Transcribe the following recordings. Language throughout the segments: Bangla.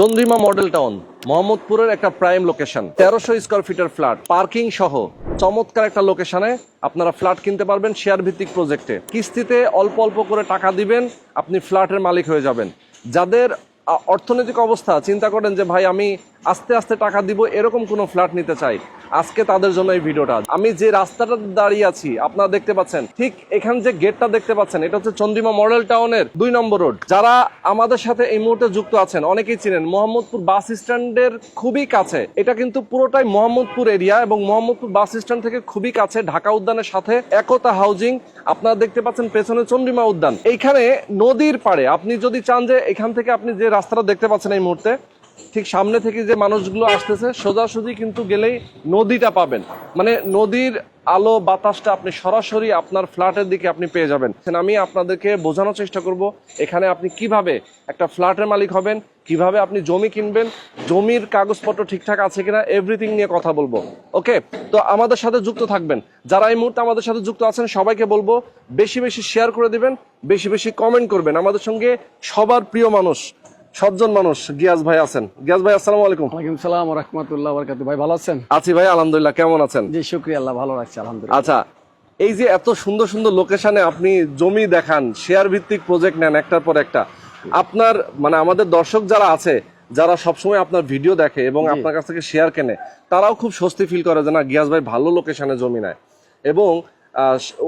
চন্দ্রিমা মডেল টাউন, মোহাম্মদপুরের একটা প্রাইম লোকেশন তেরোশো স্কোয়ার ফিটের ফ্ল্যাট পার্কিং সহ চমৎকার একটা লোকেশনে আপনারা ফ্ল্যাট কিনতে পারবেন শেয়ার ভিত্তিক প্রজেক্টে কিস্তিতে অল্প অল্প করে টাকা দিবেন, আপনি ফ্ল্যাটের মালিক হয়ে যাবেন। যাদের অর্থনৈতিক অবস্থা, চিন্তা করেন যে, ভাই, আমি আস্তে আস্তে টাকা দিব, এরকম কোনো ফ্ল্যাট নিতে চাই। আজকে তাদের জন্য এই ভিডিওটা। আমি যে রাস্তাটা দাঁড়িয়ে আছি, আপনারা দেখতে পাচ্ছেন, ঠিক এখান যে গেটটা দেখতে পাচ্ছেন, এটা হচ্ছে চন্দ্রিমা মডেল টাউনের দুই নম্বর রোড যারা আমাদের সাথে এই মুহূর্তে যুক্ত আছেন, অনেকেই চিনেন, মোহাম্মদপুর বাস স্ট্যান্ডের খুবই কাছে। এটা কিন্তু পুরোটাই মোহাম্মদপুর এরিয়া এবং মোহাম্মদপুর বাস স্ট্যান্ড থেকে খুবই কাছে, ঢাকা উদ্যানের সাথে একতা হাউজিং আপনারা দেখতে পাচ্ছেন পেছনে চন্দ্রিমা উদ্যান। এইখানে নদীর পাড়ে, আপনি যদি চান যে এখান থেকে আপনি যে রাস্তাটা দেখতে পাচ্ছেন এই মুহূর্তে ঠিক সামনে থেকে যে মানুষগুলো আসতেছে, সোজাসুজি কিন্তু গেলেই নদীটা পাবেন। মানে নদীর আলো বাতাসটা আপনি সরাসরি আপনার ফ্ল্যাটের দিকে আপনি পেয়ে যাবেন। আমি আপনাদেরকে বোঝানোর চেষ্টা করব, এখানে আপনি কীভাবে একটা ফ্ল্যাটের মালিক হবেন, কীভাবে আপনি জমি কিনবেন, জমির কাগজপত্র ঠিকঠাক আছে কিনা এভরিথিং নিয়ে কথা বলব। ওকে তো আমাদের সাথে যুক্ত থাকবেন। যারা এই মুহূর্তে আমাদের সাথে যুক্ত আছেন, সবাইকে বলব, বেশি বেশি শেয়ার করে দিবেন, বেশি বেশি কমেন্ট করবেন। আমাদের সঙ্গে সবার প্রিয় মানুষ সজ্জন মানুষ গিয়াস ভাই আছেন। গিয়াস ভাই আসসালামু আলাইকুম। ওয়ালাইকুম সালাম রহমতুল্লাহ বরকাত ভাই ভালো আছেন? আছি ভাই আলহামদুলিল্লাহ। কেমন আছেন? জি শুক্রিয়া আল্লাহ ভালো রাখছে আলহামদুলিল্লাহ। আচ্ছা এই যে এত সুন্দর সুন্দর লোকেশনে আপনি জমি দেখান শেয়ার ভিত্তিক প্রজেক্ট নেন একটার পর একটা আপনার মানে আমাদের দর্শক যারা আছে যারা সবসময় আপনার ভিডিও দেখে এবং আপনার কাছ থেকে শেয়ার কেনে তারাও খুব স্বস্তি ফিল করে যে না গিয়াস ভাই ভালো লোকেশনে জমি নেয়। এবং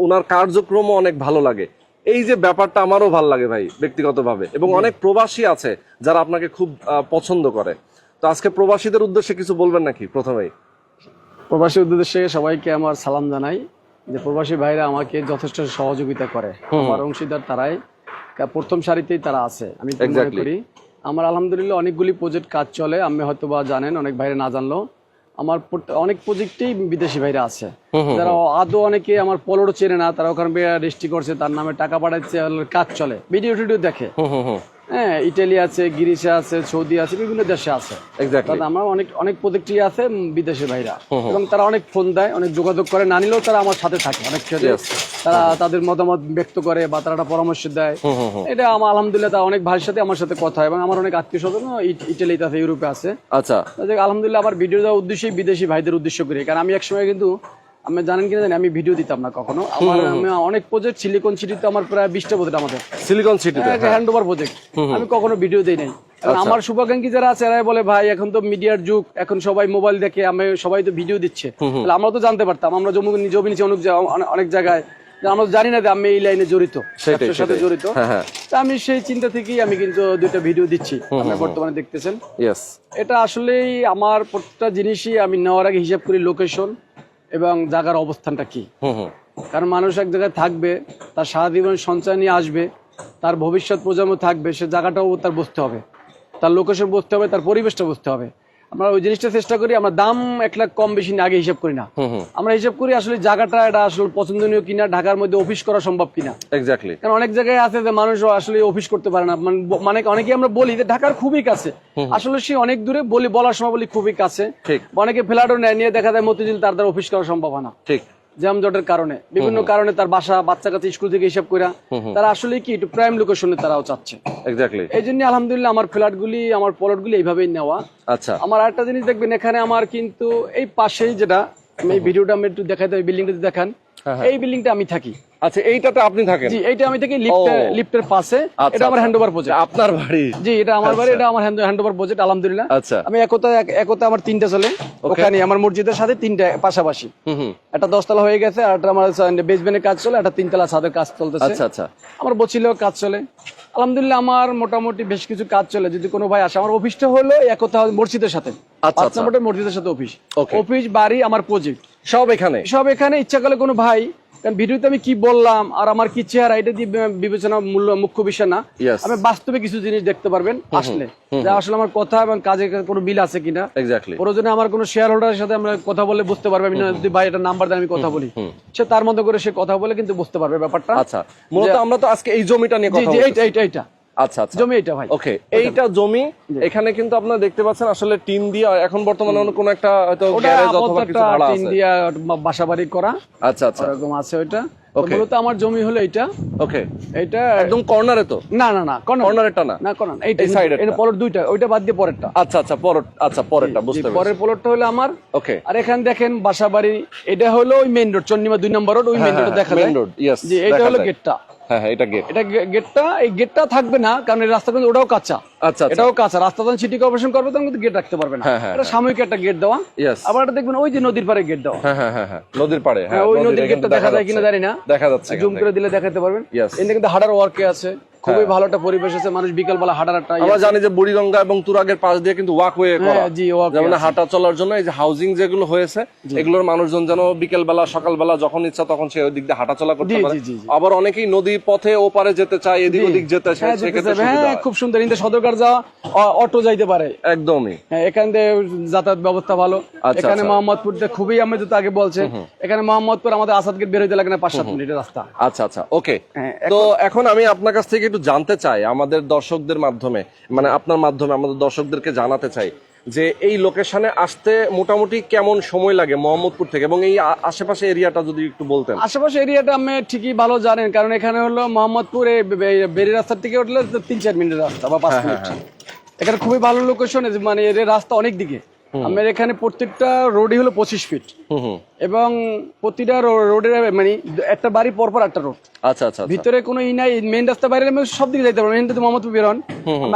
ওনার কার্যক্রমও অনেক ভালো লাগে। এই যে ব্যাপারটা আমারও ভালো লাগে ভাই ব্যক্তিগতভাবে। এবং অনেক প্রবাসী আছে যারা আপনাকে খুব পছন্দ করে। তো আজকে প্রবাসীদের উদ্দেশ্যে কিছু বলবেন নাকি প্রথমেই? প্রবাসী উদ্দেশ্যে সবাইকে আমার সালাম জানাই যে প্রবাসী ভাইরা আমাকে যথেষ্ট সহযোগিতা করে। আমার অংশীদার তারাই প্রথম সারিতেই তারা আছে আমি মনে করি। আমার আলহামদুলিল্লাহ অনেকগুলি প্রজেক্ট কাজ চলে আমি হয়তো বা জানেন অনেক ভাইরা না জানলো আমার অনেক প্রজেক্টেই বিদেশি ভাইরা আছে। যারা আদৌ অনেকে আমার পলোর চেনে না তারা ওখানে রেজিস্ট্রি করছে তার নামে টাকা পাঠাচ্ছে কাজ চলে। ভিডিও টিডিও দেখে হ্যাঁ ইটালি আছে গ্রিসে আছে সৌদি আছে বিভিন্ন দেশে আছে। আমার অনেক অনেক প্রজেক্টই আছে বিদেশে ভাইরা এবং তারা অনেক ফোন দেয় অনেক যোগাযোগ করে না নিলেও তারা আমার সাথে থাকে অনেক ক্ষেত্রে। তারা তাদের মতামত ব্যক্ত করে বা তারা পরামর্শ দেয়। এটা আমার আলহামদুলিল্লাহ তা অনেক ভাইয়ের সাথে আমার সাথে কথা হয় এবং আমার অনেক আত্মীয় স্বজন ইটালিতে আছে ইউরোপে আছে। আচ্ছা। আলহামদুলিল্লাহ আমার ভিডিও দেওয়ার উদ্দেশ্যই বিদেশি ভাইদের উদ্দেশ্য করি কারণ আমি একসময় কিন্তু আমি জানেন কিনা জানি আমি ভিডিও দিতাম না কখনো। আমার অনেক প্রজেক্ট সিলিকন সিটিতে আমার প্রায় বিশটা প্রজেক্ট আমাদের। সিলিকন সিটিতে হ্যান্ড ওভার প্রজেক্ট আমি কখনো ভিডিও দেই নাই। আচ্ছা। আমার শুভাকাঙ্ক্ষী যারা আছে এরাই বলে ভাই এখন তো মিডিয়ার যুগ এখন সবাই মোবাইল দেখে আমি সবাই তো ভিডিও দিচ্ছে। তাহলে আমরা তো জানতে পারতাম আমরা জমি জমি নিচে অনেক অনেক- জায়গায়। আমরা জানি না যে আমি এই লাইনে জড়িত সাথে জড়িত। হ্যাঁ, হ্যাঁ। তা আমি সেই চিন্তা থেকেই আমি কিন্তু দুইটা ভিডিও দিচ্ছি আপনি বর্তমানে দেখতেছেন। এটা আসলেই আমার প্রত্যেকটা জিনিসই আমি নেওয়ার আগে হিসাব করি লোকেশন এবং জায়গার অবস্থানটা কি? কারণ মানুষ এক জায়গায় থাকবে তার সারা জীবন সঞ্চয় নিয়ে আসবে তার ভবিষ্যৎ প্রজন্ম থাকবে সে জায়গাটাও তার বুঝতে হবে। তার লোকেশন বুঝতে হবে তার পরিবেশটা বুঝতে হবে। আমরা ওই জিনিসটা চেষ্টা করি আমরা দাম এক লাখ কম বেশি আগে হিসাব করি না। আমরা হিসাব করি আসলে জায়গাটা এটা আসলে পছন্দনীয় কিনা ঢাকার মধ্যে অফিস করা সম্ভব কিনা। এক্স্যাক্টলি কারণ অনেক জায়গায় আছে যে মানুষ আসলে অফিস করতে পারে না। মানে মানে অনেকে আমরা বলি যে ঢাকার খুবই কাছে। আসলে সে অনেক দূরে বলি বলার সময় বলি খুবই কাছে। অনেকে ফ্ল্যাটও নেয় নিয়ে দেখা যায় মতিঝিল তার দ্বারা অফিস করা সম্ভব হয় না। ঠিক। জ্যামজটের কারণে। বিভিন্ন কারণে তার বাসা বাচ্চা কাছে স্কুল থেকে হিসাব করে তারা আসলে কি একটু প্রাইম লোকেশনে তারাও চাচ্ছে। এই জন্য আলহামদুলিল্লাহ আমার ফ্ল্যাটগুলি আমার প্লট গুলি এইভাবেই নেওয়া। আচ্ছা। আমার আরেকটা জিনিস দেখবেন এখানে আমার কিন্তু এই পাশেই যেটা আমি ভিডিওটা আমি একটু দেখাই দেয় বিল্ডিংটা দেখান। এই বিল্ডিংটা আমি থাকি। আচ্ছা এইটাতে আপনি থাকেন? জি এইটা আমি থাকি লিফটের লিফটের পাশে। আচ্ছা, এটা আমার আচ্ছা। হ্যান্ড ওভার প্রজেক্ট আপনার বাড়ি? জি এটা আমার বাড়ি এটা আমার হ্যান্ড ওভার প্রজেক্ট আলহামদুলিল্লাহ। আচ্ছা। আমি একতা একতা আমার তিনটা চলে ওখানে আমার মসজিদের সাথে তিনটা পাশাপাশি। হুম হুম। একটা দশতলা হয়ে গেছে আর একটা আমার বেসমেন্টের কাজ চলে একটা তিনতলা ছাদের কাজ চলতেছে। আচ্ছা আচ্ছা। আমার বছিলেও কাজ চলে। আলহামদুলিল্লাহ আমার মোটামুটি বেশ কিছু কাজ চলে। যদি কোনো ভাই আসে আমার অফিসটা হলো একতা মসজিদের সাথে। আচ্ছা, পাঁচ আচ্ছা। নম্বরের মসজিদের সাথে অফিস অফিস বাড়ি আমার প্রজেক্ট সব এখানে? সব এখানে। ইচ্ছা করলে কোনো ভাই কারণ ভিডিওতে আমি কি বললাম আর আমার কি চেহারা এটা দিয়ে বিবেচনা মূল্য মুখ্য বিষয় না। আমি বাস্তবে কিছু জিনিস দেখতে পারবেন আসলে। যে আসলে আমার কথা এবং কাজের কোনো বিল আছে কিনা। এক্স্যাক্টলি প্রয়োজনে আমার কোনো শেয়ার হোল্ডারের সাথে আমরা কথা বলে বুঝতে পারবে। আমি যদি ভাই এটা নাম্বার দেন আমি কথা বলি। সে তার মতো করে সে কথা বলে কিন্তু বুঝতে পারবে ব্যাপারটা। আচ্ছা মূলত আমরা তো আজকে এই জমিটা নিয়ে কথা এইটা এইটা এইটা। আচ্ছা আচ্ছা। জমি এইটা ভাই। ওকে এইটা জমি। এখানে কিন্তু আপনারা দেখতে পাচ্ছেন আসলে টিন দিয়ে এখন বর্তমানে কোনো একটা হয়তো গ্যারেজ অথবা কিছু ভাড়া টিন আছে। দিয়া বাসা বাড়ি করা। আচ্ছা আচ্ছা। ওরকম আছে ওইটা। মূলত আমার জমি হলো এটা ওকে এটা একদম কর্নারে তো? না না না। কর্নারেরটা না। না? কোন এইটা। এটা পরের দুইটা ওইটা বাদ দিয়ে পরেরটা। আচ্ছা আচ্ছা পর আচ্ছা পরেরটা বুঝতে পারছি। পরের প্লটটা হলো আমার। ওকে আর এখানে দেখেন বাসাবাড়ি এটা হলো ওই মেইন রোড চন্ডিমা দুই নম্বর রোড ওই মেইন রোড দেখা মেইন যায় রোড ইয়েস জি এটা হলো গেটটা হ্যাঁ হ্যাঁ এটা গেট এটা গেটটা এই গেটটা থাকবে না কারণ এই রাস্তা কিন্তু ওটাও কাঁচা। আচ্ছা আচ্ছা। এটাও কাঁচা। রাস্তা যখন সিটি কর্পোরেশন করবে তখন কিন্তু গেট রাখতে পারবে না। হ্যাঁ, হ্যাঁ, এটা সাময়িক একটা গেট দেওয়া। আবার এটা দেখবেন ওই যে নদীর পাড়ে গেট দেওয়া। হ্যাঁ হ্যাঁ নদীর পাড়ে হ্যাঁ ওই নদীর গেটটা দেখা যায় কিনা। জানি না। দেখা যাচ্ছে জুম করে দিলে দেখাতে পারবেন। এটা কিন্তু হাঁটার ওয়ার্কে আছে। খুবই ভালো একটা পরিবেশ আছে মানুষ বিকাল বেলা হাঁটার একটা ইয়ে আমরা জানি যে বুড়িগঙ্গা এবং তুরাগের পাশ দিয়ে কিন্তু ওয়াকওয়ে করা। হ্যাঁ, জি, যেমন হাঁটা চলার জন্য এই যে হাউজিং যেগুলো হয়েছে এগুলোর মানুষজন যেন বিকেল বেলা সকাল বেলা যখন ইচ্ছা তখন সে ওই দিক দিয়ে হাঁটা চলা করতে পারে। আবার অনেকেই নদী পথে ওপারে যেতে চায় এদিক ওদিক যেতে চায়। হ্যাঁ, হ্যাঁ হয়। খুব সুন্দর। ইন্দে সদরকার যাওয়া অটো যাইতে পারে। একদমই। হ্যাঁ এখান থেকে যাতায়াত ব্যবস্থা ভালো। আচ্ছা, এখানে আচ্ছা। মোহাম্মদপুর দিয়ে খুবই আমি তো আগে বলছে এখানে মোহাম্মদপুর আমাদের আসাদ গেট বের হইতে লাগে না পাঁচ সাত মিনিটের রাস্তা। আচ্ছা আচ্ছা। ওকে হ্যাঁ, তো এখন আমি আপনার কাছ থেকে একটু জানতে চাই আমাদের দর্শকদের মাধ্যমে মানে আপনার মাধ্যমে আমাদের দর্শকদেরকে জানাতে চাই যে এই লোকেশনে আসতে মোটামুটি কেমন সময় লাগে মোহাম্মদপুর থেকে? এবং এই আশেপাশে এরিয়াটা যদি একটু বলতেন। আশেপাশে এরিয়াটা আমি ঠিকই ভালো জানেন কারণ এখানে হলো মোহাম্মদপুর বেরি রাস্তার থেকে উঠলে তিন চার মিনিটের রাস্তা বা পাঁচ মিনিট। এখানে খুবই ভালো লোকেশন মানে এর রাস্তা অনেক দিকে। আমার এখানে প্রত্যেকটা রোডই হলো পঁচিশ ফিট এবং প্রতিটা রোডের মানে একটা বাড়ি পরপর একটা রোড। আচ্ছা আচ্ছা আচ্ছা। ভিতরে কোনো ই নাই মেইন রাস্তা বাইরে সব দিকে যাইতে পারব এখান থেকে মোহাম্মদপুর বেরোন।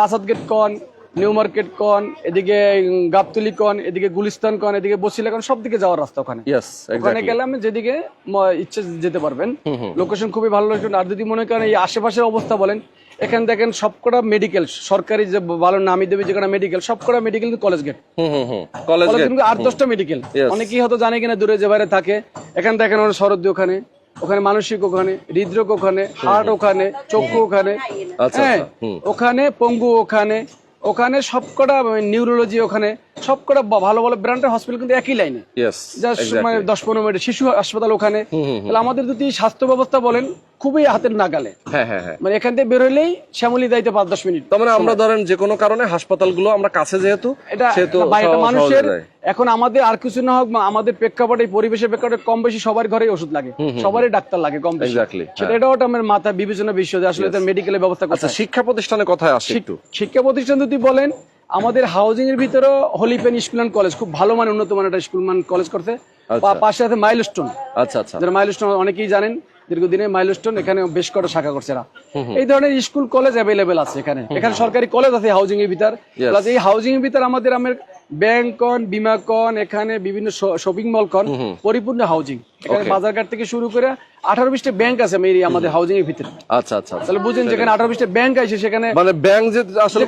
আসাদ গেট কন নিউ মার্কেট কন এদিকে গাবতলি কন এদিকে গুলিস্তান কন এদিকে বসিলা কন সব দিকে যাওয়ার রাস্তা ওখানে। ওখানে গেলে আমি যেদিকে ইচ্ছে যেতে পারবেন। লোকেশন খুবই ভালো লোকেশন আর যদি মনে করেন এই আশেপাশের অবস্থা বলেন এখানে দেখেন সবকটা মেডিকেল সরকারি যে ভালো নামি দেবে যেখানে মেডিকেল সবকটা মেডিকেল কিন্তু college gate hmm hmm hmm college gate কিন্তু আট দশটা মেডিকেল অনেকেই হয়তো জানে কিনা দূরে যে বাইরে থাকে। এখানে দেখেন ওর শরদ ওখানে ওখানে মানসিক ওখানে হৃদরোগ ওখানে হার্ট ওখানে চক্ষু ওখানে। আচ্ছা, হ্যাঁ আচ্ছা, ওখানে পঙ্গু ওখানে ওখানে সবকটা নিউরোলজি ওখানে। সবকটা ভালো ভালো ব্র্যান্ডের হসপিটাল কিন্তু একই লাইনে মানে দশ পনেরো মিনিট শিশু হাসপাতাল ওখানে। তাহলে আমাদের যদি স্বাস্থ্য ব্যবস্থা বলেন খুবই হাতের নাগালে। হ্যাঁ হ্যাঁ হ্যাঁ। মানে এখান থেকে বেরোলেই শ্যামলি যাইতে পাঁচ দশ মিনিট তার মানে আমরা ধরেন যে কোনো কারণে হাসপাতালগুলো আমরা কাছে যেহেতু এটা মানুষের এখন আমাদের আর কিছু না হোক আমাদের প্রেক্ষাপটে পরিবেশের প্রেক্ষাপটে কম বেশি সবার ঘরে ওষুধ লাগে। সবারই ডাক্তার লাগে কম বেশি। সেটা এটাও আমার মাথায় বিবেচনা বিষয় আসলে মেডিকেলের ব্যবস্থা আচ্ছা শিক্ষা প্রতিষ্ঠানের কথা আসি শিক্ষা প্রতিষ্ঠান যদি বলেন আমাদের হাউজিং এর ভিতরে হলিপেন স্কুল অ্যান্ড কলেজ খুব ভালো মানে উন্নত মানের একটা স্কুল মান কলেজ করতে পা- পাশে আছে মাইলস্টোন আচ্ছা আচ্ছা। যারা মাইলস্টোন অনেকেই জানেন দীর্ঘদিনে মাইলস্টোন এখানে বেশ কটা শাখা করছে এরা। এই ধরনের স্কুল কলেজ অ্যাভেলেবেল আছে এখানে। এখানে সরকারি কলেজ আছে হাউজিং এর ভিতর। প্লাস এই হাউজিং এর ভিতর আমাদের আমার ব্যাংক কন বিমা কন এখানে বিভিন্ন শপিং মল কন পরিপূর্ণ হাউজিং এখানে বাজারঘাট থেকে শুরু করে আঠারো বিশটা ব্যাংক আছে আমাদের হাউজিং এর ভিতরে। আচ্ছা আচ্ছা আচ্ছা। তাহলে বুঝেন যেখানে আঠারো বিশটা ব্যাংক আছে সেখানে মানে ব্যাংক যে আসলে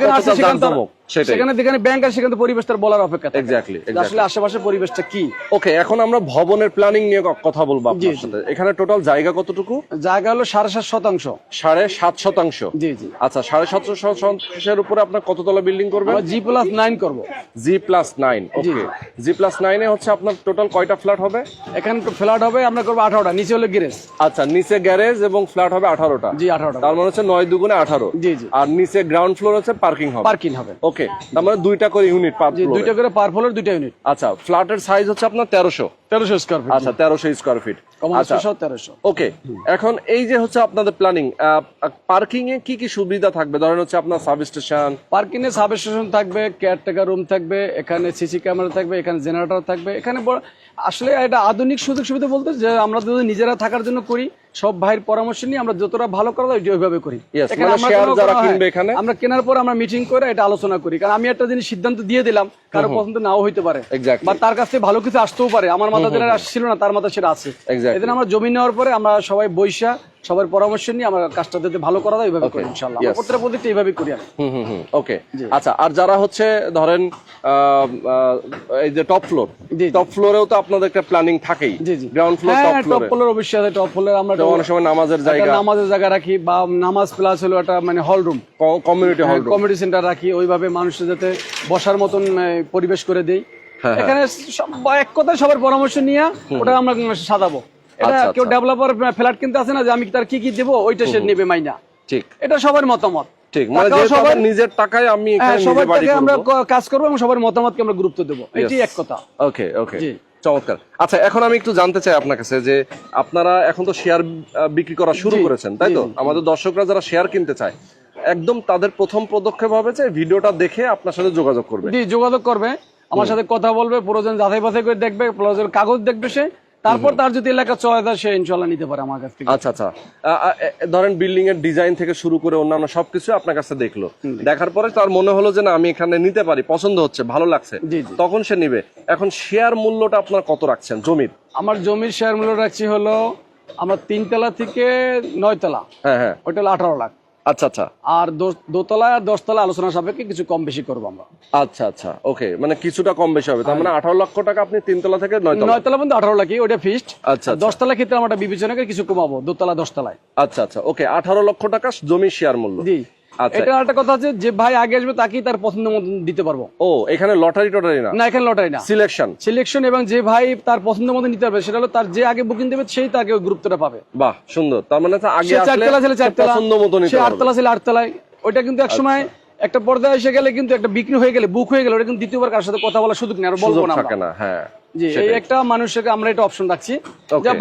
সেখানে যেখানে ব্যাংক আছে সেখানে বলার অপেক্ষা এক্স্যাক্টলি আসলে আশেপাশে পরিবেশটা কি? ওকে এখন আমরা ভবনের প্ল্যানিং নিয়ে কথা বলব আপনার সাথে। এখানে টোটাল জায়গা কতটুকু? জায়গা হলো সাড়ে সাত শতাংশ। সাড়ে সাত শতাংশ? জি জি। আচ্ছা সাড়ে সাত শতাংশের উপরে আপনার কততলা বিল্ডিং করবেন? জি প্লাস নাইন করব। জি। Plus nine okay G plus নাইনে হচ্ছে আপনার টোটাল কয়টা ফ্ল্যাট হবে? এখানে ফ্ল্যাট হবে আমরা করব আঠারোটা নিচে হলো গ্যারেজ আচ্ছা নিচে গ্যারেজ এবং ফ্ল্যাট হবে আঠারোটা। জি আঠারোটা। তার মানে হচ্ছে নয় দুগুণে আঠারো। জি জি। আর নিচে গ্রাউন্ড ফ্লোর হচ্ছে পার্কিং হবে। পার্কিং হবে। ওকে তার মানে দুইটা করে ইউনিট পার জি দুইটা করে পার ফ্লোর দুইটা ইউনিট আচ্ছা ফ্ল্যাটের সাইজ হচ্ছে আপনার তেরোশো। তেরোশো স্কোয়ার ফিট আচ্ছা তেরোশো স্কোয়ার ফিট তেরোশো। ওকে এখন এই যে হচ্ছে আপনাদের প্ল্যানিং পার্কিং এ কি কি সুবিধা থাকবে? ধরেন হচ্ছে আপনার সাব স্টেশন পার্কিং এ সাব স্টেশন থাকবে কেয়ারটেকার রুম থাকবে এখানে সিসি ক্যামেরা থাকবে এখানে জেনারেটর থাকবে এখানে আসলে এটা আধুনিক সুযোগ সুবিধা বলতে যে আমরা যদি নিজেরা থাকার জন্য করি সব ভাইয়ের পরামর্শ নিয়ে আমরা যতটা ভালো করা যায় ওইভাবে করি। মানে? আমরা কেনার পর আমরা মিটিং করে এটা আলোচনা করি। কারণ আমি একটা জিনিস সিদ্ধান্ত দিয়ে দিলাম কারও পছন্দ নাও হইতে পারে। বা তার কাছে ভালো কিছু আসতেও পারে। আমার মাথা যেটা আসছিল না তার মাথা সেটা আছে। এদিন আমরা জমি নেওয়ার পরে আমরা সবাই বৈশা সবার পরামর্শ নিয়ে আমার কাজটা যাতে ভালো করা যায় ওইভাবে করি ইনশাল্লাহ. প্রত্যেকটা প্রত্যেকটা এইভাবেই করি আমি হুম হুম হুম। ওকে আচ্ছা আর যারা হচ্ছে ধরেন এই যে টপ ফ্লোর। টপ ফ্লোরেও তো আপনাদের একটা প্ল্যানিং থাকেই। গ্রাউন্ড ফ্লোর টপ হ্যাঁ টপ ফ্লোর অবশ্যই আছে টপ ফ্লোর আমরা অনেক সময় নামাজের জায়গা নামাজের জায়গা রাখি বা নামাজ প্লাস হলো একটা মানে hall room community hall comedy centre রাখি ওইভাবে মানুষের যাতে বসার মতন পরিবেশ করে দেই। হ্যাঁ, এখানে সব- বা এক কথায় সবার পরামর্শ নিয়ে ওটা আমরা সাজাবো। এটা আচ্ছা, কেউ আচ্ছা। ডেভেলপার ফ্ল্যাট কিনতে আসে না যে আমি তার কি কি দেবো ওইটা সে নেবে মাইনা। ঠিক। এটা সবার মতামত। ঠিক মানে সবার নিজের টাকায় আমি সবার নিজে আমরা কাজ করব এবং সবার মতামতকে আমরা গুরুত্ব দেবো। এটি এক কথা। ওকে ওকে চমৎকার। আচ্ছা এখন আমি একটু জানতে চাই আপনার কাছে যে আপনারা এখন তো শেয়ার বিক্রি করা শুরু করেছেন তাই তো। আমাদের দর্শকরা যারা শেয়ার কিনতে চায় একদম তাদের প্রথম পদক্ষেপ হবে যে ভিডিওটা দেখে আপনার সাথে যোগাযোগ করবে। জি যোগাযোগ করবে আমার সাথে কথা বলবে প্রয়োজন যাচাই বাছাই করে দেখবে প্রয়োজন কাগজ দেখবে সে তারপর তার যদি এলাকা চয়েস হয় সে ইনশাল্লাহ নিতে পারে আমার কাছ থেকে। আচ্ছা আচ্ছা। ধরেন বিল্ডিং এর ডিজাইন থেকে শুরু করে অন্যান্য সবকিছু আপনার কাছে দেখল। দেখার পরে তার মনে হলো যে না আমি এখানে নিতে পারি পছন্দ হচ্ছে ভালো লাগছে। তখন সে নিবে। এখন শেয়ার মূল্যটা আপনার কত রাখছেন জমির? আমার জমির শেয়ার মূল্য রাখছি হলো আমরা তিনতলা থেকে নয়তলা। হ্যাঁ হ্যাঁ। ওইটা হলো আঠারো লাখ। আচ্ছা আচ্ছা। আর দোতলা আর দশতলা আলোচনা সাপেক্ষে কিছু কম বেশি করব আমরা। আচ্ছা আচ্ছা ওকে মানে কিছুটা কম বেশি হবে। তার মানে আঠারো লক্ষ টাকা আপনি তিনতলা থেকে নয়তলা নয়তলা পর্যন্ত আঠারো লাখ ওটা ফিক্সড আচ্ছা দশতলা ক্ষেত্রে আমরা বিবেচনা করে কিছু কমাবো দোতলা দশতলায়। আচ্ছা আচ্ছা ওকে আঠারো লক্ষ টাকা জমি শেয়ার মূল্য। জি। এটা একটা কথা আছে যে ভাই আগে আসবে তাকেই তার পছন্দ মতন দিতে পারব। ও এখানে লটারি টটারি না? না এখানে লটারি না। সিলেকশন। সিলেকশন এবং যে ভাই তার পছন্দ মতো নিতে পারবে সেটা হলো তার যে আগে বুকিং দেবে সেই তাকে ওই গুরুত্বটা পাবে। বাহ সুন্দর। তার মানে আগে চারতলা ছেলে চারতলা পছন্দ মতো নিতে পারবে। আটতলা ছেলে আটতলায় ওইটা কিন্তু এক সময় একটা পর্দায় এসে গেলে কিন্তু একটা বিক্রি হয়ে গেলে বুক হয়ে গেলে ওটা কিন্তু দ্বিতীয়বার কার সাথে কথা বলার সুযোগ নেই আর বলব না হ্যাঁ জি এই একটা মানুষকে আমরা এটা অপশন রাখছি.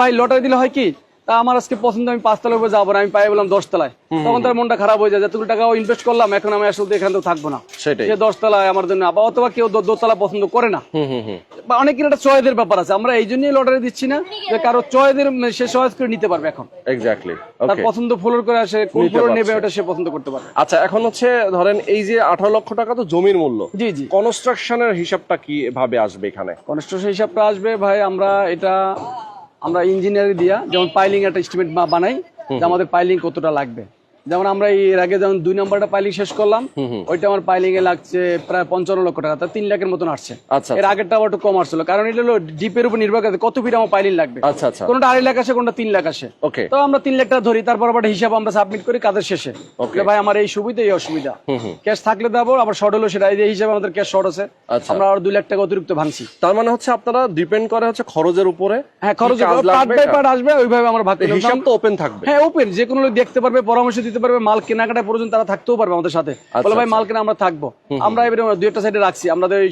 ভাই লটারি দিলে হয় কি তা আমার আজকে পছন্দ আমি পাঁচতলার উপরে যাব না আমি পাই বললাম দশতলায় তখন তার মনটা খারাপ হয়ে যায় যতগুলো টাকা ইনভেস্ট করলাম এখন আমি আসলে এখানে তো থাকব না। সেটাই। সে দশতলায় আমার জন্য আবার অথবা কেউ দোতলা পছন্দ করে না। বা অনেকের একটা চয়েদের ব্যাপার আছে আমরা এই জন্যই লটারি দিচ্ছি না যে কারও চয়েদের সে চয়েস করে নিতে পারবে এখন। এক্স্যাক্টলি তার পছন্দ ফ্লোর করে আসে কোন ফ্লোর নেবে ওটা সে পছন্দ করতে পারবে। আচ্ছা এখন হচ্ছে ধরেন এই যে আঠারো লক্ষ টাকা তো জমির মূল্য। জি জি। কনস্ট্রাকশনের হিসাবটা কি ভাবে আসবে এখানে? কনস্ট্রাকশন হিসাবটা আসবে ভাই আমরা এটা আমরা ইঞ্জিনিয়ার দিয়া যেমন পাইলিং একটা এস্টিমেট বানাই যে আমাদের পাইলিং কতটা লাগবে। যেমন আমরা এর আগে যেমন দুই নম্বরটা পাইলিং শেষ করলাম ওইটা আমার পাইলিং এ লাগছে প্রায় পঞ্চান্ন লক্ষ টাকা তা তিন লাখের মতন আসছে। আচ্ছা এর আগেরটা আবার একটু কম আসছিল কারণ এটা হলো ডিপের উপর নির্ভর করে কত ফিট আমার পাইলিং লাগবে। আচ্ছা আচ্ছা। কোনটা আড়াই লাখ আসে কোনটা তিন লাখ আসে। ওকে। তো আমরা তিন লাখ টাকা ধরি তারপর আবার হিসাব আমরা সাবমিট করি কাজের শেষে. যে ভাই আমার এই সুবিধা এই অসুবিধা ক্যাশ থাকলে দেবো আবার শর্ট হলো সেটা এই যে হিসাবে আমাদের ক্যাশ শর্ট আছে। আচ্ছা। আমরা আর দুই লাখ টাকা অতিরিক্ত ভাঙছি। তার মানে হচ্ছে আপনারা ডিপেন্ড করে হচ্ছে খরচের উপরে হ্যাঁ খরচ পার্ট বাই পার্ট আসবে ওইভাবে আমরা ভাগ। হিসাব তো ওপেন থাকবে। হ্যাঁ ওপেন যে কোনো লোক দেখতে পারবে পরামর্শ দিতে পারবে মাল কেনাকাটা প্রয়োজন তারা থাকতেও পারবে আমাদের সাথে। বলে ভাই মাল কেনা আমরা থাকব। আমরা এবারে দুই একটা সাইডে রাখছি। আমাদের এই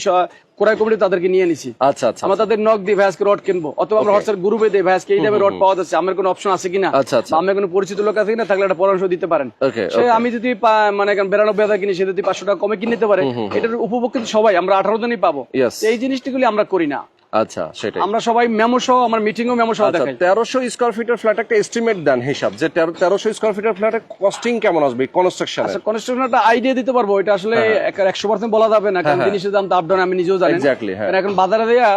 ক্রয় কমিটি তাদেরকে নিয়ে নিছি। আচ্ছা আচ্ছা আমরা তাদের নক দিই ভাইয়াজকে রড কিনবো। অথবা আমরা হোয়াটসঅ্যাপ গ্রুপে দিই ভাইয়াজকে এই টাইপের রড পাওয়া যাচ্ছে। আমার কোনো অপশন আছে কিনা? আচ্ছা, আচ্ছা। আমার কোনো পরিচিত লোক আছে কিনা? থাকলে একটা পরামর্শ দিতে পারেন। সে আমি যদি মানে বিরানব্বই হাজার কিনি সে যদি পাঁচশো টাকা কমে কিনে নিতে পারে এটার উপভোগ কিন্তু সবাই আমরা আঠারো জনই পাবো। এই জিনিসগুলি আমরা করি না। আচ্ছা সেটাই। আমরা সবাই মেমো সহ আমার মিটিং ও মেমো সহ আচ্ছা দেখাই। তেরোশো স্কোয়ার ফিটের ফ্ল্যাট একটা এস্টিমেট দেন হিসাব যে তেরোশো স্কোয়ার ফিটের ফ্ল্যাটের কস্টিং কেমন আসবে কনস্ট্রাকশন আচ্ছা কনস্ট্রাকশন একটা আইডিয়া দিতে পারব এটা আসলে হ্যাঁ, একশো পার্সেন্ট বলা যাবে না কারণ জিনিসের দাম তো আপডাউন আমি নিজেও জানি এক্স্যাক্টলি হ্যাঁ। এখন বাজারে দেয়া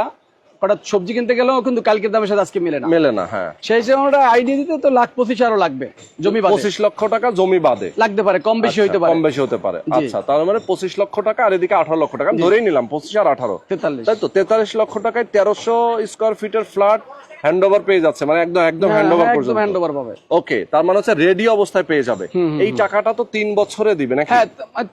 হঠাৎ সবজি কিনতে গেলেও কিন্তু কালকের দামের সাথে আজকে মিলে না। মেলে না হ্যাঁ। সেই হিসেবে আমরা আইডিয়া দিতে তো লাখ পঁচিশ আরও লাগবে জমি পঁচিশ লক্ষ টাকা জমি বাদে। লাগতে পারে কম বেশি হইতে পারে। কম বেশি হতে পারে। আচ্ছা তার মানে পঁচিশ লক্ষ টাকা আর এদিকে আঠারো লক্ষ টাকা। ধরেই নিলাম পঁচিশ আর আঠারো। তেতাল্লিশ। তাই তো তেতাল্লিশ লক্ষ টাকায় তেরোশো স্কোয়ার ফিটের ফ্ল্যাট হ্যান্ড ওভার পেয়ে যাচ্ছে মানে একদম একদম হ্যান্ড ওভার একদম পর্যন্ত। হ্যান্ড ওভার পাবে। ওকে তার মানে হচ্ছে রেডি অবস্থায় পেয়ে যাবে। এই টাকাটা তো তিন বছরে দিবে নাকি? হ্যাঁ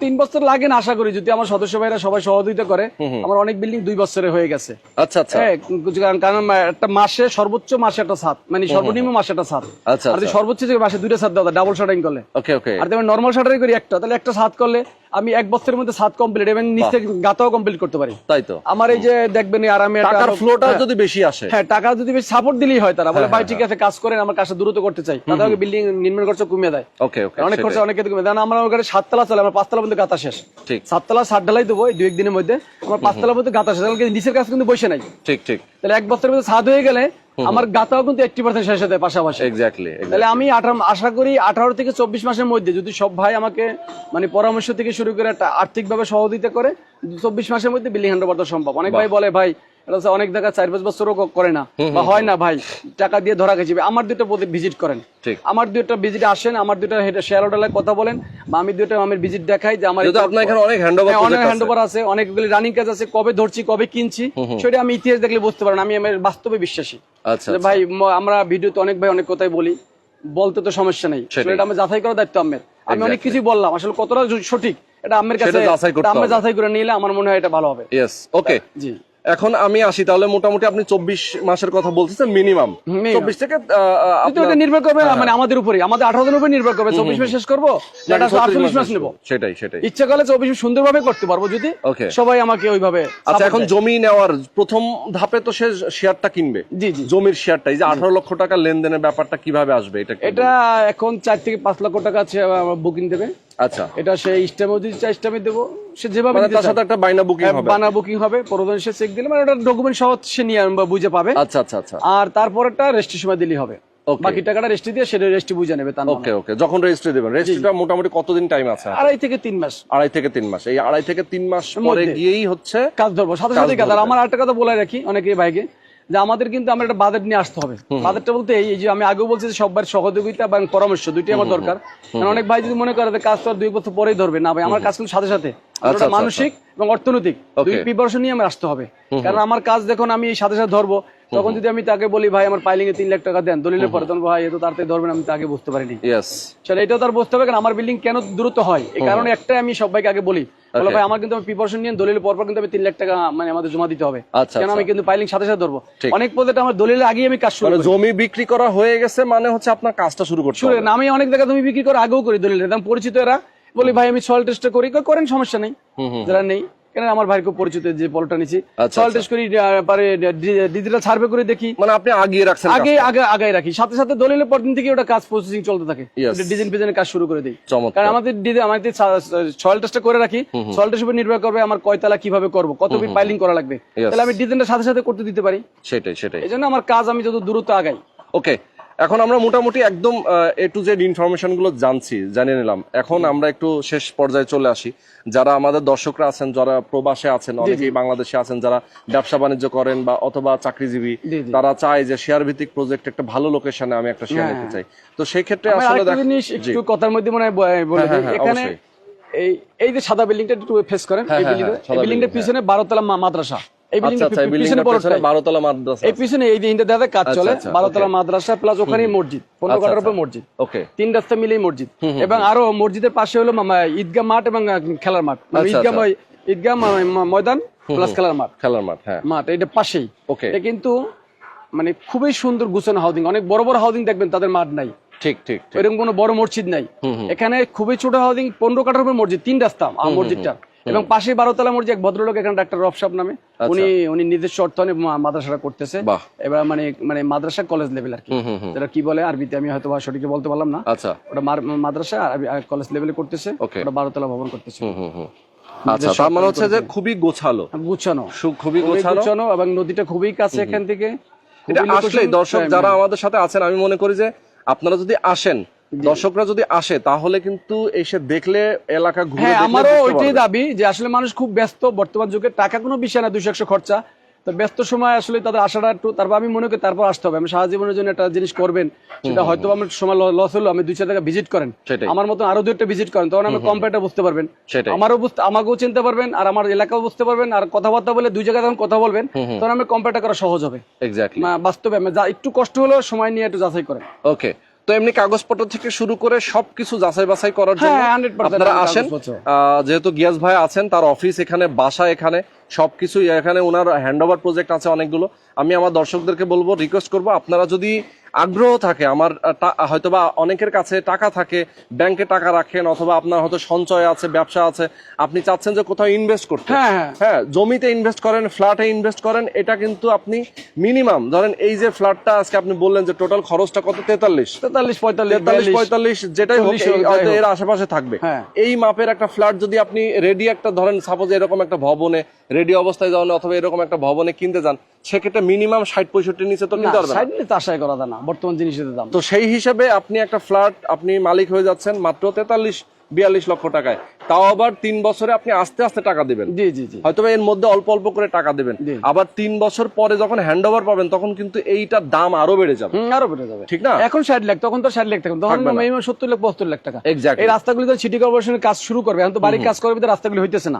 তিন বছর লাগে না আশা করি। যদি আমার সদস্য ভাইরা সবাই সহযোগিতা করে আমার অনেক বিল্ডিং দুই বছরে হয়ে গেছে। আচ্ছা আচ্ছা। হ্যাঁ কারণ- কারণ একটা মাসে সর্বোচ্চ মাসে একটা সাত মানে সর্বনিম্ন মাসে একটা সাত আচ্ছা আর আচ্ছা। সর্বোচ্চ মাসে দুইটা সাত দেওয়া ডাবল শাটারিং করলে। ওকে ওকে আর তুমি নর্মাল শাটারিং করি একটা তাহলে একটা সাত করলে আমি এক বছরের মধ্যে সাত কমপ্লিট এবং নিচ গাতাও কমপ্লিট করতে পারি। তাই তো। আমার এই যে দেখবেন আরামে টাকার ফ্লোটা হ্যাঁ, যদি বেশি আসে। হ্যাঁ টাকা যদি বেশি সাপোর্ট দিলেই হয় তারা। বলে ভাই ঠিক আছে কাজ করেন আমার কাজটা দ্রুত করতে চাই। তাদের বিল্ডিং নির্মাণ খরচ কমিয়ে দেয়। ওকে ওকে অনেক খরচা অনেক ক্ষেত্রে কমে দেয় আমরা ওখানে সাততলা চলে আমার পাঁচতলা পর্যন্ত গাতা শেষ। ঠিক। সাততলা সাত ঢালাই দেবো এই দু একদিনের মধ্যে। আমার পাঁচতলা পর্যন্ত গাতা শেষ। নিচের কাজ কিন্তু বসে নাই। ঠিক ঠিক। তাহলে এক বছরের মধ্যে সাত হয়ে গেলে আমার গাতাও কিন্তু এইটটি পার্সেন্ট শেষ হতে পাশাপাশি। এক্স্যাক্টলি তাহলে আমি আশা করি আঠারো থেকে চব্বিশ মাসের মধ্যে যদি সব ভাই আমাকে মানে পরামর্শ থেকে শুরু করে একটা আর্থিকভাবে সহযোগিতা করে চব্বিশ মাসের মধ্যে বিল্ডিং হ্যান্ড সম্ভব। অনেক ভাই বলে ভাই এটা হচ্ছে অনেক জায়গায় চার পাঁচ বছরও করে না। বা হয় না ভাই? টাকা দিয়ে ধরা গেছে। আমার দুটো ভিজিট করেন। আমার দুইটা ভিজিট আসেন আমার দুইটা শেয়ার হোল্ডারের কথা বলেন বা আমি দুইটা আমার ভিজিট দেখাই যে আমার এখানে অনেক হ্যান্ড হ্যাঁ, অনেক ওভার আছে। অনেকগুলি রানিং কাজ আছে কবে ধরছি কবে কিনছি সেটা আমি ইতিহাস দেখলে বুঝতে পারেন আমি আমার বাস্তবে বিশ্বাসী। আচ্ছা ভাই আমরা ভিডিওতে অনেক ভাই অনেক কথাই বলি বলতে তো সমস্যা নেই। এটা আমি যাচাই করার দায়িত্ব আমের আমি অনেক কিছু বললাম আসলে কতটা সঠিক এটা আমের কাছে যাচাই আমের হবে। যাচাই করে নিলে আমার মনে হয় এটা ভালো হবে। ইয়েস ওকে জি। এখন আমি আসি তাহলে মোটামুটি আপনি চব্বিশ মাসের কথা বলতেছেন মিনিমাম। চব্বিশ থেকে নির্ভর করবে মানে আমাদের উপরে আমাদের আঠারো দিনের উপরে নির্ভর করবে চব্বিশ মাস শেষ করব না নাকি 36 আটচল্লিশ মাস নেব। সেটাই সেটাই। ইচ্ছা করলে চব্বিশ সুন্দরভাবে করতে পারব যদি. সবাই আমাকে ওইভাবে আচ্ছা এখন জমি নেওয়ার প্রথম ধাপে তো সে শেয়ারটা কিনবে। জি জি। জমির শেয়ারটা এই যে আঠারো লক্ষ টাকা লেনদেনের ব্যাপারটা কীভাবে আসবে এটা এটা এখন চার থেকে পাঁচ লক্ষ টাকা আছে বুকিং দেবে। আচ্ছা। এটা সে ইস্টামে যদি চাই দেবো সে যেভাবে মানে তার সাথে একটা বাইনা বুকিং হবে। বানা বুকিং হবে সে চেক দিলে মানে ওটা ডকুমেন্ট সহ সে নিয়ে আনবে, বুঝে পাবে। আচ্ছা আচ্ছা আচ্ছা। আর তারপরটা রেস্টি সময় দিলেই হবে. বাকি টাকাটা রেস্টি দিয়ে সেটা রেস্টি বুঝে নেবে তার ওকে ওকে যখন রেজিস্ট্রি দেবেন। রেজিস্ট্রিটা মোটামুটি কতদিন টাইম আছে? আড়াই থেকে তিন মাস। আড়াই থেকে তিন মাস। এই আড়াই থেকে তিন মাস পরে। গিয়েই হচ্ছে কাজ ধরবো। সাথে সাথে কাজ আমার একটা কথা বলে রাখি অনেকে ভাইকে। যে আমাদের কিন্তু আমরা একটা বাজেট নিয়ে আসতে হবে। বাজেটটা বলতে এই যে আমি আগেও বলছি যে সবার সহযোগিতা এবং পরামর্শ দুইটাই আমার দরকার। কারণ অনেক ভাই যদি মনে করে যে কাজ তো আর দুই বছর পরেই ধরবে না ভাই আমার কাজ কিন্তু সাথে সাথে। আচ্ছা, আচ্ছা, মানসিক এবং অর্থনৈতিক। দুই. প্রিপারেশন নিয়ে আমার আসতে হবে। কারণ আমার কাজ দেখুন আমি এই সাথে সাথে ধরবো তখন যদি আমি তাকে বলি ভাই আমার পাইলিং এ তিন লাখ টাকা দেন। দলিলের পরে তখন ভাই এত তাড়াতাড়ি ধরবেন আমি তাকে বুঝতে পারিনি। সেটা এটাও তার বুঝতে হবে কারণ আমার বিল্ডিং কেন দ্রুত হয়? এই কারণে একটাই আমি সবাইকে আগে বলি বলো ভাই আমার কিন্তু আমি প্রিপারেশন নিয়ে দলিল পরপর কিন্তু আমি তিন লাখ টাকা মানে আমাদের জমা দিতে হবে। আচ্ছা, কেন আমি কিন্তু পাইলিং সাথে সাথে ধরবো? অনেক প্রজেক্ট আমার দলিলের আগেই আমি কাজ শুরু মানে জমি বিক্রি করা হয়ে গেছে মানে হচ্ছে আপনার কাজটা শুরু করতে শুরু আমি অনেক জায়গায় তুমি বিক্রি করে আগেও করি দলিলের একদম পরিচিত এরা। বলি ভাই আমি সয়েল টেস্ট করি। করেন সমস্যা নেই। যারা নেই কেন আমার ভাই খুব পরিচিত যে পলটা নিছি। আচ্ছা, সয়েল আচ্ছা। টেস্ট করি পরে ডিজিটাল সার্ভে করে দেখি। মানে আপনি আগিয়ে রাখছেন আগে আগে রাখি। সাথে সাথে দলিলের পর দিন থেকে ওটা কাজ প্রসেসিং চলতে থাকে. ডিজাইন ফিজাইনের কাজ শুরু করে দিই। কারণ আমাদের আমাদের সয়েল টেস্টটা করে রাখি। সয়েল টেস্ট উপর নির্ভর করবে আমার কয়তলা কীভাবে করব কত ফিট পাইলিং করা লাগবে। তাহলে আমি ডিজাইনটা সাথে সাথে করতে দিতে পারি। সেটাই সেটাই। এই জন্য আমার কাজ আমি যত দ্রুত আগাই। ওকে এখন আমরা মোটামুটি একদম এ টু জেড ইনফরমেশনগুলো জানছি জানিয়ে নিলাম। এখন আমরা একটু শেষ পর্যায়ে চলে আসি। যারা আমাদের দর্শকরা আছেন যারা প্রবাসে আছেন অনেকেই বাংলাদেশে আছেন যারা ব্যবসা বাণিজ্য করেন বা অথবা চাকরিজীবী। তারা চায় যে শেয়ার ভিত্তিক প্রজেক্ট একটা ভালো লোকেশনে আমি একটা শেয়ার হ্যাঁ, নিতে চাই। তো সেই ক্ষেত্রে আসলে একটু কথার মধ্যে মনে হয় বলে হ্যাঁ। হ্যাঁ, এখানে এই এই যে সাদা বিল্ডিংটা একটু ফেস করেন হ্যাঁ, এই হ্যাঁ, বিল্ডিংটা হ্যাঁ, পিছনে বারোতলা মাদ্রাসা। এই এই বিল্ডিংটার পিছনে বিল্ডিংটার পেছনে বড়টাই। বারোতলা মাদ্রাসা এই পিছনে এই দিনটা দেখা কাজ চলে। বারোতলা মাদ্রাসা প্লাস ওখানেই মসজিদ পনেরো কাটার উপর। মসজিদ। ওকে। তিন রাস্তা মিলেই মসজিদ। এবং আরও মসজিদের পাশে হলো ঈদগাহ মাঠ এবং খেলার মাঠ। ঈদগাহ। ঈদগাহ ম- ম- ময়দান প্লাস খেলার মাঠ। খেলার মাঠ হ্যাঁ। মাঠ এটা পাশেই। ওকে। এটা কিন্তু মানে খুবই সুন্দর গুছানো হাউজিং অনেক বড় বড় হাউজিং দেখবেন তাদের মাঠ নাই। ঠিক ঠিক এরকম কোনো বড় মসজিদ নাই। এখানে খুবই ছোট হাউজিং পনেরো কাঠার উপর মসজিদ তিন রাস্তা মসজিদটা। এবং পাশে বারোতলা মসজিদ এক ভদ্রলোক এখানে ডাক্তার রফসাব নামে উনি উনি নিজস্ব অর্থায়নে মা- মাদ্রাসাটা করতেছে। এবার মানে মানে মাদ্রাসা কলেজ লেভেল আর কি। যেটা কি বলে আরবিতে আমি হয়তো সঠিক বলতে পারলাম না। আচ্ছা। ওটা মাদ্রাসা কলেজ লেভেলে করতেছে. ওটা বারোতলা ভবন করতেছে। আচ্ছা তার মানে হচ্ছে যে খুবই গোছালো। গুছানো। খুবই গোছানো এবং নদীটা খুবই কাছে এখান থেকে। এটা খুবই দর্শক যারা হ্যাঁ। আমাদের সাথে আছেন আমি মনে করি যে আপনারা যদি আসেন দর্শকরা যদি আসে তাহলে কিন্তু এসে দেখলে এলাকা ঘুরে হ্যাঁ আমারও ওইটাই দাবি যে আসলে মানুষ খুব ব্যস্ত বর্তমান যুগে টাকা কোনো বিষয় না দুশো একশো খরচা। তো ব্যস্ত সময় আসলে তাদের আশাটা একটু তারপর আমি মনে করি তারপর আসতে হবে। আমি সারা জীবনের জন্য একটা জিনিস করবেন সেটা হয়তো আমার সময় লস হলো আমি দুই চার জায়গা ভিজিট করেন। আমার মতো আরও দুইটা ভিজিট করেন তখন আমি কম্পারেটর বুঝতে পারবেন। আমারও বুঝতে আমাকেও চিনতে পারবেন আর আমার এলাকাও বুঝতে পারবেন আর কথাবার্তা বলে দুই জায়গায় যখন কথা বলবেন তখন আমি কম্পারেটর করা সহজ হবে। বাস্তবে আমি যা একটু কষ্ট হলেও সময় নিয়ে একটু যাচাই করেন। ওকে তো এমনি কাগজপত্র থেকে শুরু করে সবকিছু যাচাই বাছাই করার জন্য হ্যাঁ, 100% আপনারা আসেন। আহ, যেহেতু গিয়াস ভাই আছেন তার অফিস এখানে বাসা এখানে সবকিছু এখানে ওনার হ্যান্ড ওভার প্রজেক্ট আছে অনেকগুলো। আমি আমার দর্শকদেরকে বলব রিকোয়েস্ট করব আপনারা যদি আগ্রহ থাকে আমার আহ, টা- হয়তোবা অনেকের কাছে টাকা থাকে ব্যাংকে টাকা রাখেন অথবা আপনার হয়তো সঞ্চয় আছে ব্যবসা আছে আপনি চাচ্ছেন যে কোথাও ইনভেস্ট করতে। হ্যাঁ হ্যাঁ। হ্যাঁ জমিতে ইনভেস্ট করেন ফ্ল্যাটে ইনভেস্ট করেন এটা কিন্তু আপনি মিনিমাম ধরেন এই যে ফ্ল্যাটটা আজকে আপনি বললেন যে টোটাল খরচটা কত? তেতাল্লিশ। তেতাল্লিশ পঁয়তাল্লিশ তেতাল্লিশ পঁয়তাল্লিশ যেটাই হোক হয়তো এর আশেপাশে থাকবে। হ্যাঁ। এই মাপের একটা ফ্ল্যাট যদি আপনি রেডি একটা ধরেন সাপোজ এরকম একটা ভবনে রেডি অবস্থায় যান অথবা এরকম একটা ভবনে কিনতে যান সেক্ষেত্রে মিনিমাম ষাট পঁয়ষট্টি নিচে তো না, কিনতে পারবেন আশাই করা যায় না বর্তমান জিনিসের দাম। তো সেই হিসাবে আপনি একটা ফ্ল্যাট আপনি মালিক হয়ে যাচ্ছেন মাত্র তেতাল্লিশ বিয়াল্লিশ লক্ষ টাকায়। তাও আবার তিন বছরে আপনি আস্তে আস্তে টাকা দিবেন। জি জি জি। হয়তো এর মধ্যে অল্প অল্প করে টাকা দেবেন। আবার তিন বছর পরে যখন হ্যান্ড ওভার পাবেন তখন কিন্তু এইটার দাম আরও বেড়ে যাবে। আরও বেড়ে যাবে। ঠিক না? এখন ষাট লাখ তখন তো ষাট লাখ থাকবে তখন মিনিমাম সত্তর লাখ পঁচাত্তর লাখ টাকা। এই রাস্তাগুলি তো সিটি কর্পোরেশনের কাজ শুরু করবে। এখন তো বাড়ির কাজ করবে তো রাস্তাগুলি হইতেছে না।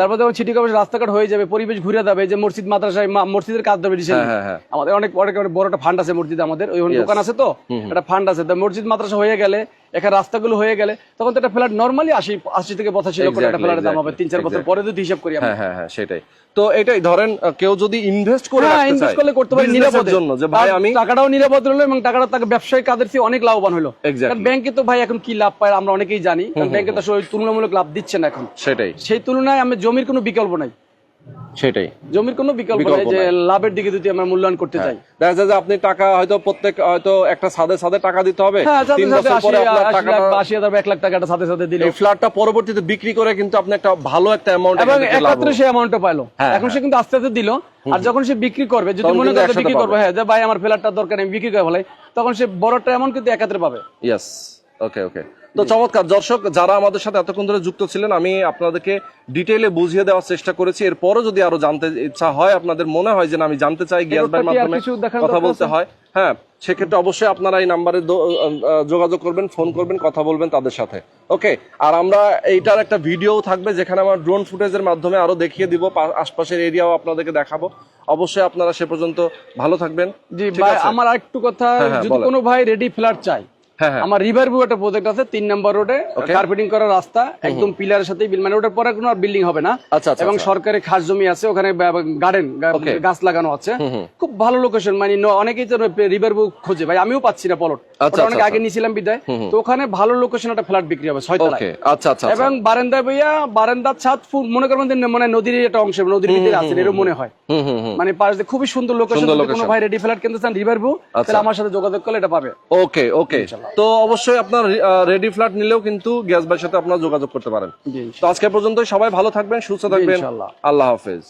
তারপর যখন সিটি কর্পোরেশন রাস্তাঘাট হয়ে যাবে পরিবেশ ঘুরে যাবে যে মসজিদ মাদ্রাসায় মসজিদের কাজ দেবে হ্যাঁ, হ্যাঁ। আমাদের অনেক অনেক অনেক বড় একটা ফান্ড আছে মসজিদ আমাদের। ওই দোকান আছে তো? একটা ফান্ড আছে। তো মসজিদ মাদ্রাসা হয়ে গেলে এখানে রাস্তাগুলো হয়ে গেলে তখন তো একটা ফ্ল্যাট নর্মালি আশি আশি থেকে পঁচাশি লক্ষ টাকা Exactly, ফ্ল্যাটের দাম হবে। তিন চার বছর পরে যদি হিসাব করি হ্যাঁ হ্যাঁ হ্যাঁ সেটাই। তো এটাই ধরেন কেউ যদি ইনভেস্ট করে হ্যাঁ ইনভেস্ট করলে করতে পারি নিরাপদে। জন্য যে ভাই আমি টাকাটাও নিরাপদ হলো এবং টাকাটা তাকে ব্যবসায়িক কাজের চেয়ে অনেক লাভবান হলো কারণ ব্যাংকে তো ভাই এখন কি লাভ পায় আমরা অনেকেই জানি। ব্যাংকে তো তুলনামূলক লাভ দিচ্ছে না এখন। সেটাই। সেই তুলনায় আমি জমির কোনো বিকল্প নাই। সেটাই। জমির কোনো বিকল্প নাই যে লাভের দিকে যদি আমরা মূল্যায়ন করতে চাই। দেখা যায় যে আপনি টাকা হয়তো প্রত্যেক হয়তো একটা সাদে সাদে টাকা দিতে হবে। হ্যাঁ তিন বছর পরে আপনার লাখ টাকাটা দিল। এই ফ্ল্যাটটা পরবর্তীতে বিক্রি করে কিন্তু আপনি একটা ভালো একটা অ্যামাউন্ট এবং একাত্রে সে অ্যামাউন্টটা পাইলো। হ্যাঁ, এখন সে কিন্তু আস্তে আস্তে দিল। আর যখন সে বিক্রি করবে যদি মনে করে বিক্রি করবে হ্যাঁ যে ভাই আমার ফ্ল্যাটটা দরকার আমি বিক্রি করে ফেলাই তখন সে বড়টা অ্যামাউন্ট কিন্তু একাত্রে পাবে। ইয়েস ওকে ওকে তো চমৎকার। দর্শক যারা আমাদের সাথে এতক্ষণ ধরে যুক্ত ছিলেন আমি আপনাদেরকে ডিটেইলে বুঝিয়ে দেওয়ার চেষ্টা করেছি। এরপরও যদি আরও জানতে ইচ্ছা হয় আপনাদের মনে হয় যে না আমি জানতে চাই গ্যাস ভাইয়ের মাধ্যমে কথা বলতে হয়। হ্যাঁ সেক্ষেত্রে অবশ্যই আপনারা এই নাম্বারে যোগাযোগ করবেন ফোন করবেন কথা বলবেন তাদের সাথে। ওকে আর আমরা এইটার একটা ভিডিও থাকবে যেখানে আমার ড্রোন ফুটেজের মাধ্যমে আরও দেখিয়ে দিব আশপাশের এরিয়াও আপনাদেরকে দেখাবো। অবশ্যই আপনারা সে পর্যন্ত ভালো থাকবেন। জি ভাই আমার আরেকটু কথা হ্যাঁ, হ্যাঁ, যদি কোনো ভাই রেডি ফ্ল্যাট চাই আমার রিভার ভিউ একটা প্রজেক্ট আছে তিন নম্বর রোডে কার্পেটিং করা রাস্তা একদম পিলারের সাথে মানে ওটার পরে কোনো বিল্ডিং হবে না। আচ্ছা আচ্ছা এবং আচ্ছা। সরকারি খাস জমি আছে ওখানে গার্ডেন গাছ লাগানো আছে। খুব ভালো লোকেশন মানে অনেকেই তো রিভার ভিউ খোঁজে। ভাই আমিও পাচ্ছি না পলট অনেক আগে নিয়েছিলাম বিদায়। তো ওখানে ভালো লোকেশন একটা ফ্ল্যাট বিক্রি হবে ছয়তলায়। আচ্ছা আচ্ছা। এবং বারান্দা ভাইয়া বারান্দার ছাদ মনে করবেন মানে নদীর একটা অংশ নদীর ভিতরে আছে এরকম মনে হয়। মানে পাশ দিয়ে খুবই সুন্দর লোকেশন কোনো ভাই রেডি ফ্ল্যাট কিনতে চান রিভার ভিউ তাহলে আমার সাথে যোগাযোগ করলে এটা পাবে। ওকে ওকে তো অবশ্যই আপনার রেডি ফ্ল্যাট নিলেও কিন্তু গ্যাস ভাইয়ের সাথে আপনারা যোগাযোগ করতে পারেন। তো আজকে পর্যন্ত সবাই ভালো থাকবেন সুস্থ থাকবেন। আল্লাহ হাফেজ।